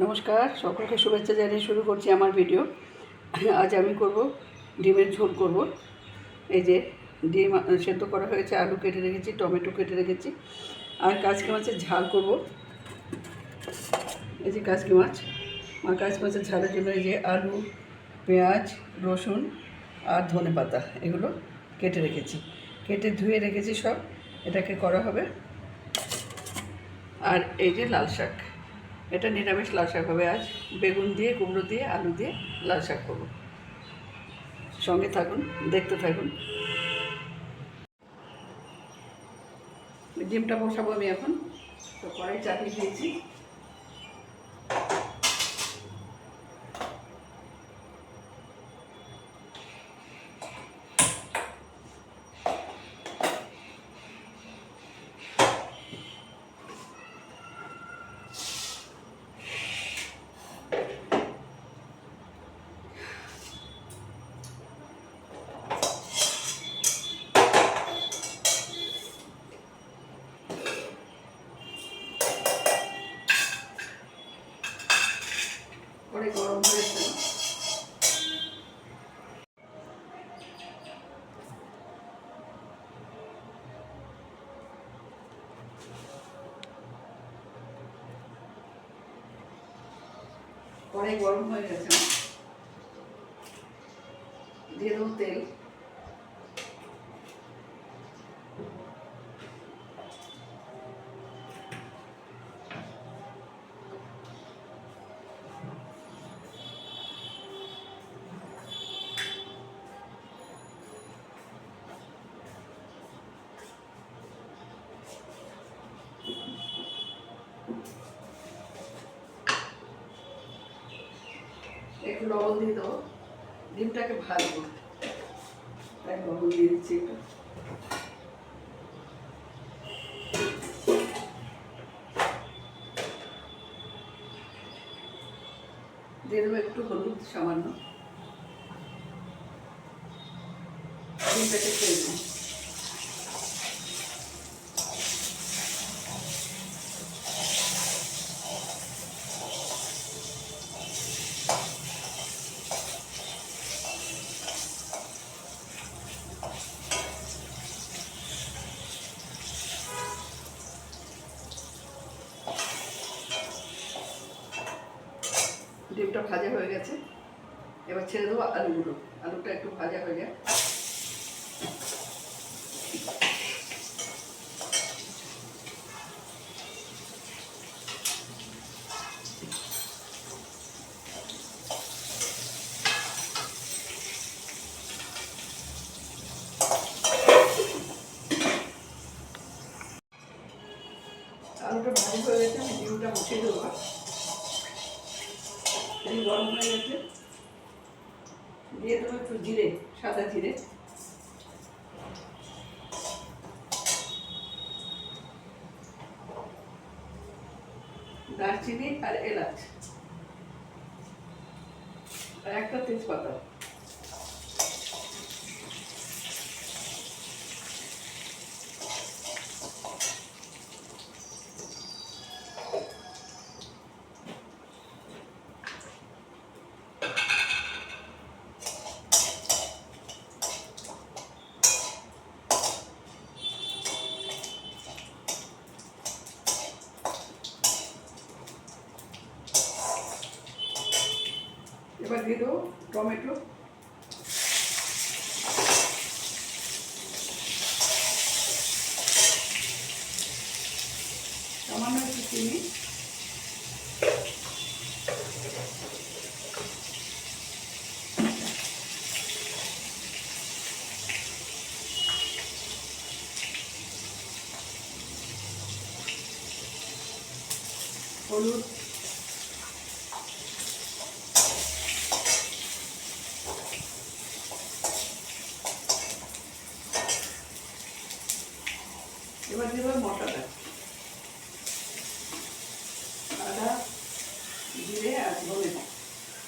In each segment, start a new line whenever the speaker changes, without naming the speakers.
নমস্কার, সকলকে শুভেচ্ছা জানিয়ে শুরু করছি আমার ভিডিও আজ আমি করব ডিমের ঝোল করব। এই যে ডিম সেদ্ধ করা হয়েছে, আলু কেটে রেখেছি, টমেটো কেটে রেখেছি। আর কাজকে মাছের ঝাল করব। এই যে কাজকি মাছ। আর কাজকি মাছের ঝালের জন্য এই যে আলু, পেঁয়াজ, রসুন আর ধনে পাতা এগুলো কেটে রেখেছি। কেটে ধুয়ে রেখেছি সব। এটাকে করা হবে। আর এই যে লাল শাক। এটা নিরামিষ লাল শাক হবে। আজ বেগুন দিয়ে, কুমড়ো দিয়ে, আলু দিয়ে লাল শাক করব। সঙ্গে থাকুন, দেখতে থাকুন। ডিমটা বসাবো আমি এখন। তো কড়াই চাপিয়ে দিয়েছি। কড়াই গরম হয়ে গেছে আমার। দিয়ে দেবো তেল একটু লবণ দিয়ে দেবো। ডিমটাকে ভাজবো তাই লবণ দিয়ে দিচ্ছি একটু। দিয়ে দেবো একটু হলুদ সামান্য। ডিমটাকে ডিমটা ভাজা হয়ে গেছে। এবার ছেড়ে দেবো আলুগুলো আলুটা একটু ভাজা হয়ে যায় আলুটা ভাজি হয়ে গেছে, আমি ডিমটা বসিয়ে দেবো। তেল গরম হয়ে গেছে। দিয়ে দেবো একটু জিরে, সাদা জিরে। দারচিনি আর এলাচ। আর একটা তেজপাতা এবার দিয়ে দেবো টমেটো। সামান্য একটু চিনি হলুদ এবার দেবো মশলাটা আদা জিরে আর ধনে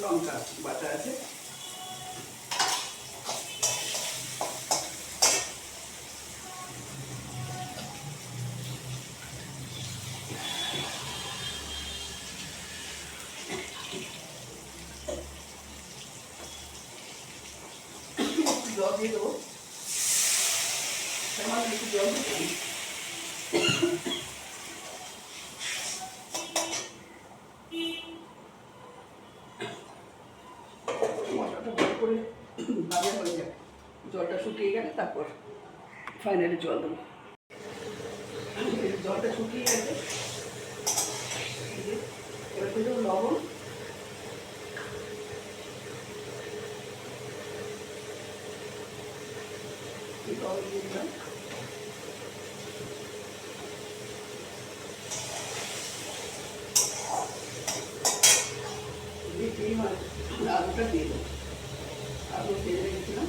লঙ্কা বাটা আছে করে ভাজা হয়ে যাবে জলটা শুকিয়ে গেলে তারপর ফাইনালি জল দেবো। জলটা শুকিয়ে গেছে। দিয়ে লবণ। দিয়ে দিয়ে আর আলুটা দিয়ে দেবো। আলু ভেজে রেখেছিলাম।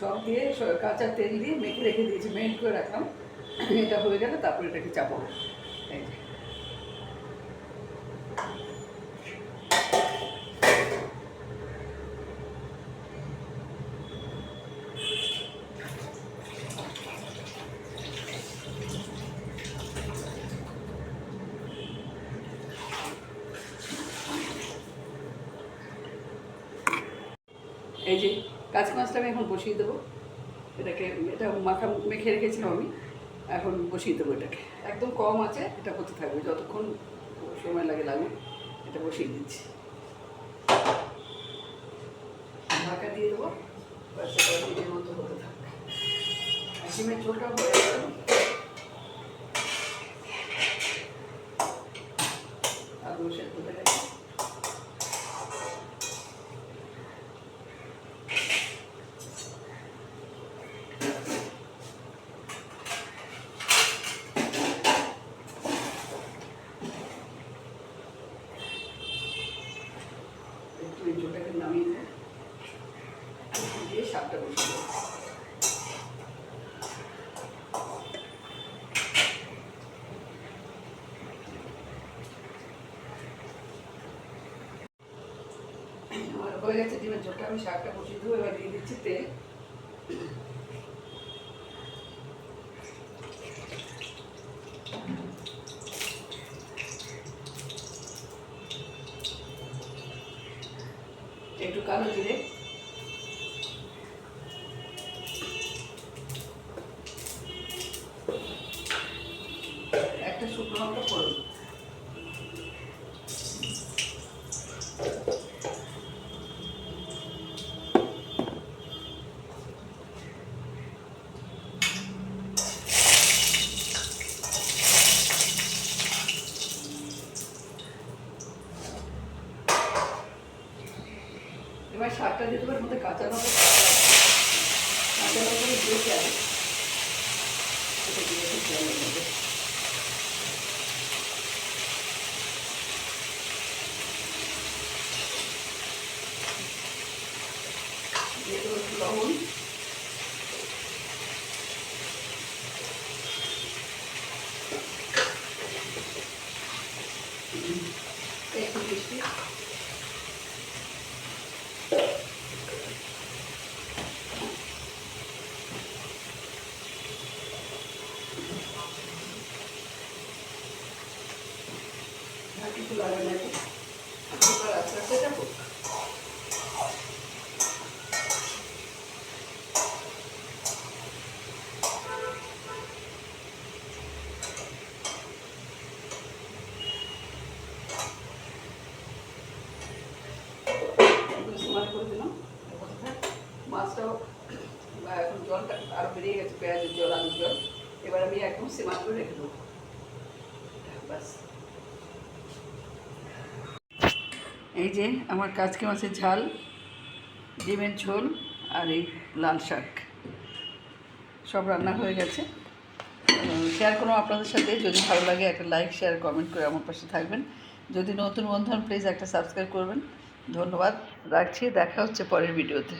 সব দিয়ে কাঁচা তেল দিয়ে মেখে রেখে দিয়েছি মেল্ট করে রাখলাম। এটা হয়ে গেলে তারপরে এটাকে চাপাবো এই যে এই যে কাঁচা মাছটা আমি এখন বসিয়ে দেবো। এটাকে, এটা মাখা মেখে রেখেছিলাম আমি। এখন বসিয়ে দেবো এটাকে। একদম কম আছে, এটা হতে থাকবে। যতক্ষণ সময় লাগে লাগুক, এটা বসিয়ে দিচ্ছি। ঢাকা দিয়ে দেবো মতো হতে থাকবে ঝোলটা হয়ে গেল আলু সেদ্ধ হয়ে গেছে এই ঝোলটাকে নামিয়ে দেয়। দিয়ে শাকটা বসে হয়ে গেছে ডিমের ঝোলটা আমি শাকটা বসিয়ে দেবো, এবার দিয়ে দিচ্ছি তেল একটু কালো জিরে এবার শাকটা দিতে পারে মধ্যে কাঁচা লঙ্কা কাঁচা লঙ্কা দিয়ে চাই এটা দিয়ে দিচ্ছি আমি এর মধ্যে। দিয়ে দেবো একটু লবণ একটু মিষ্টি আর কিছু লাগে না এবার আস্তে আস্তে এটা হোক। একটু সমান করে দিলাম এবার থাক। মাছটাও বা এখন জলটা আরও বেরিয়ে গেছে পেঁয়াজের জল আলুর জল এবার আমি একদম সীমান করে রেখে দেবো ব্যাস এই যে আমার কাজকে মাছের ঝাল, ডিমের ঝোল আর এই লাল শাক। সব রান্না হয়ে গেছে। শেয়ার করুন আপনাদের সাথে। যদি ভালো লাগে একটা লাইক শেয়ার কমেন্ট করে আমার পাশে থাকবেন। যদি নতুন বন্ধু প্লিজ একটা সাবস্ক্রাইব করবেন। ধন্যবাদ। রাখছি। দেখা হচ্ছে পরের ভিডিওতে